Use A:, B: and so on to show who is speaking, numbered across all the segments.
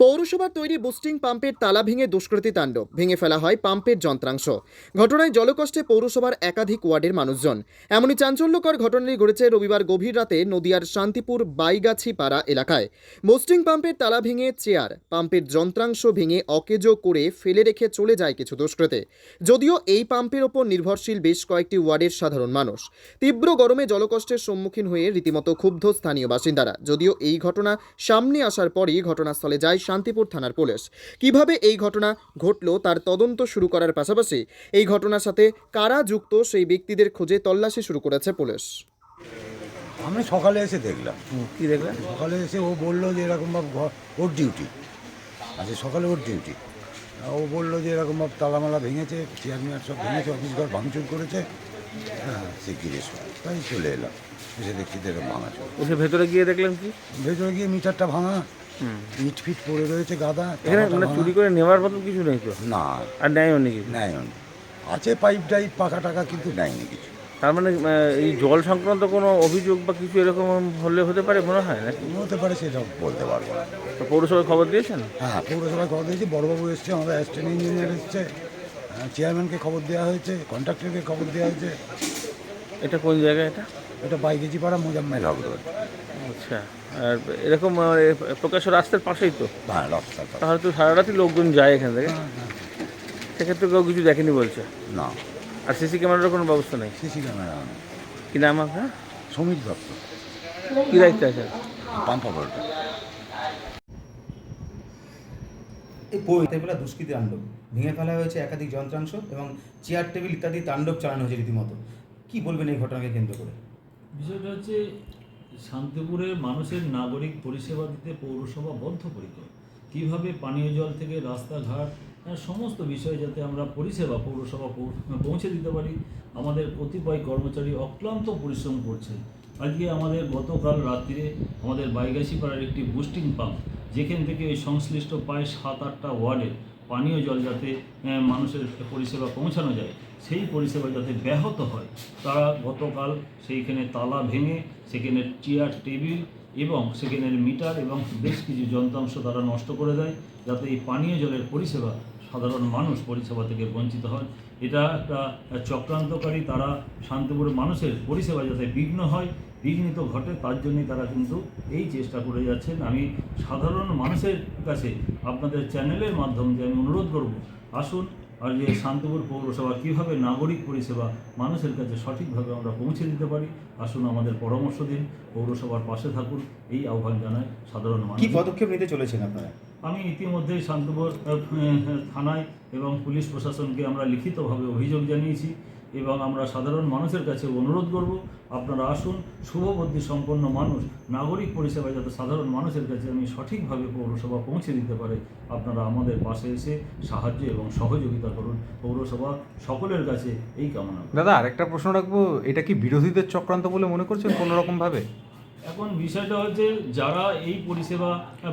A: পৌরসভার তৈরি বুস্টিং পাম্পের তালা ভেঙে দুষ্কৃতী তাণ্ডব। ভেঙে ফেলা হয় পাম্পের যন্ত্রাংশ। ঘটনায় জলকষ্টে পৌরসভার একাধিক ওয়ার্ডের মানুষজন। এমনই চাঞ্চল্যকর ঘটনাটি ঘটেছে রবিবার গভীর রাতে নদিয়ার শান্তিপুর বাইগাছি পাড়া এলাকায়। বুস্টিং পাম্পের তালা ভেঙে চেয়ার, পাম্পের যন্ত্রাংশ ভেঙে অকেজো করে ফেলে রেখে চলে যায় কিছু দুষ্কৃতে। যদিও এই পাম্পের ওপর নির্ভরশীল বেশ কয়েকটি ওয়ার্ডের সাধারণ মানুষ। তীব্র গরমে জলকষ্টের সম্মুখীন হয়ে রীতিমতো ক্ষুব্ধ স্থানীয় বাসিন্দারা। যদিও এই ঘটনা সামনে আসার পরই ঘটনাস্থলে যায় শান্তিপুর থানার পুলিশ। কীভাবে এই ঘটনা ঘটল তার তদন্ত শুরু করার পাশাপাশি এই ঘটনার সাথে কারা যুক্ত সেই ব্যক্তিদের খোঁজে তল্লাশি শুরু করেছে পুলিশ।
B: আমি সকালে এসে দেখলাম।
C: কি দেখলাম?
B: সকালে এসে ও বলল যে এরকমভাবে ঘর ওর ডিউটি আচ্ছা সকালে ওর ডিউটি ও বলল যে এরকমভাবে তালামালা ভেঙেছে চেয়ারম্যান সব ভেঙেছে অফিস ঘর ভাঙচুর করেছে। হ্যাঁ সে তাই চলে এলাম। এসে দেখছি এরকম ভাঙা চলে
C: ভেতরে গিয়ে দেখলাম কি?
B: ভেতরে গিয়ে মিটারটা ভাঙা। ইট ফিট পড়ে রয়েছে গাদা
C: এখানে মানে চুরি করে নেওয়ার মতন কিছু নেই তো?
B: না।
C: আর নেয়ও নাকি
B: নেয় আছে পাইপ টাইপ পাকা টাকা কিন্তু নেয়নি কিছু।
C: তার মানে এই জল সংক্রান্ত কোনো অভিযোগ বা কিছু এরকম হলে হতে পারে মনে হয় নাকি?
B: হতে পারে সেটা বলতে পারব না।
C: তো পৌরসভায় খবর দিয়েছেন?
B: হ্যাঁ পৌরসভায় খবর দিয়েছি। বড়বাবু এসছে আমাদের অ্যাসিস্ট্যান্ট ইঞ্জিনিয়ার এসছে। হ্যাঁ, চেয়ারম্যানকে খবর দেওয়া হয়েছে কন্ট্রাক্টরকে খবর দেওয়া হয়েছে।
C: এটা কোন জায়গায় এটা?
B: এটা বাইকেজি পাড়া মোজাম্মেল রোড।
C: আচ্ছা আর এরকম প্রকাশ্য রাস্তার পাশেই তো?
B: হ্যাঁ রাস্তার পাশে।
C: তাহলে তো সারা রাতই লোকজন যায় এখান থেকে? সেক্ষেত্রে কেউ কিছু দেখেনি বলছে?
B: না।
C: আর সিসি ক্যামেরার কোনো ব্যবস্থা নেই?
B: সিসি ক্যামেরা
C: কি নাম আপনার?
B: সমীর দত্ত।
C: কী দায়িত্ব আছে?
B: পাম্পা বলটা
D: এই পরিতে বেলা দুষ্কৃতী তাণ্ডব। ভেঙে ফেলা হয়েছে একাধিক যন্ত্রাংশ এবং চেয়ার টেবিল ইত্যাদি তাণ্ডব চালানো হয়েছে রীতিমতো। কি বলবেন এই ঘটনাকে কেন্দ্র করে?
E: বিষয়টা হচ্ছে শান্তিপুরের মানুষের নাগরিক পরিষেবা দিতে পৌরসভা বদ্ধপরিকর। কীভাবে পানীয় জল থেকে রাস্তাঘাট হ্যাঁ, সমস্ত বিষয়ে যাতে আমরা পরিষেবা পৌরসভা পৌঁছে দিতে পারি আমাদের কতিপয় কর্মচারী অক্লান্ত পরিশ্রম করছে আজকে আমাদের গতকাল রাত্রিরে আমাদের বাইগাছি পাড়ার একটি বুস্টিং পাম্প যেখান থেকে সংশ্লিষ্ট প্রায় সাত আটটা ওয়ার্ডের পানীয় জল যাতে মানুষের পরিষেবা পৌঁছানো যায়, সেই পরিষেবা যাতে ব্যাহত হয়, তারা গতকাল সেইখানে তালা ভেঙে, সেখানে চেয়ার, টেবিল এবং সেখানের মিটার এবং বেশ কিছু যন্ত্রাংশ তারা নষ্ট করে দেয়, যাতে এই পানীয় জলের পরিষেবা সাধারণ মানুষ পরিষেবা থেকে বঞ্চিত হয় এটা একটা চক্রান্তকারী, তারা শান্তিপুরের মানুষের পরিষেবা যাতে বিঘ্ন হয়, বিঘ্নিত ঘটে, তার জন্যই তারা কিন্তু এই চেষ্টা করে যাচ্ছেন। আমি সাধারণ মানুষের কাছে আপনাদের চ্যানেলের মাধ্যমে আমি অনুরোধ করব, আসুন আর যে শান্তপুর পৌরসভা কীভাবে নাগরিক পরিষেবা মানুষের কাছে সঠিকভাবে আমরা পৌঁছে দিতে পারি আসুন আমাদের পরামর্শ দিন পৌরসভার পাশে থাকুন এই আহ্বান জানায় সাধারণ মানুষ।
D: কি পদক্ষেপ নিতে চলেছেন আপনারা?
E: আমি ইতিমধ্যেই শান্তপুর থানায় এবং পুলিশ প্রশাসনকে আমরা লিখিতভাবে অভিযোগ জানিয়েছি এবং আমরা সাধারণ মানুষের কাছে অনুরোধ করব, আপনারা আসুন, শুভবুদ্ধি সম্পন্ন মানুষ, নাগরিক পরিষেবা যাতে সাধারণ মানুষের কাছে আমি সঠিকভাবে পৌরসভা পৌঁছে দিতে পারে, আপনারা আমাদের পাশে এসে সাহায্য এবং সহযোগিতা করুন পৌরসভা সকলের কাছে এই কামনা।
F: দাদা, আরেকটা প্রশ্ন রাখব, এটা কি বিরোধীদের চক্রান্ত বলে মনে করছেন কোনো রকম ভাবে
E: এখন বিষয়টা হচ্ছে যারা এই পরিষেবা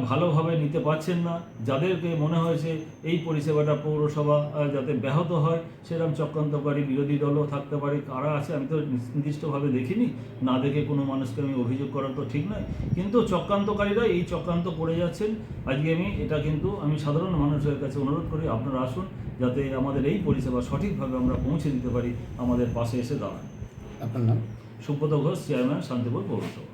E: ভালোভাবে নিতে পারছেন না যাদেরকে মনে হয়েছে এই পরিষেবাটা পৌরসভা যাতে ব্যাহত হয় সেরকম চক্রান্তকারী বিরোধী দলও থাকতে পারে কারা আছে আমি তো নির্দিষ্টভাবে দেখিনি না দেখে কোনো মানুষকে আমি অভিযোগ করা তো ঠিক নয় কিন্তু চক্রান্তকারীরা এই চক্রান্ত করে যাচ্ছেন। আজকে আমি এটা কিন্তু আমি সাধারণ মানুষের কাছে অনুরোধ করি আপনারা আসুন যাতে আমাদের এই পরিষেবা সঠিকভাবে আমরা পৌঁছে দিতে পারি আমাদের পাশে এসে দাঁড়ান।
D: আপনার নাম?
E: সুব্রত ঘোষ চেয়ারম্যান শান্তিপুর পৌরসভা।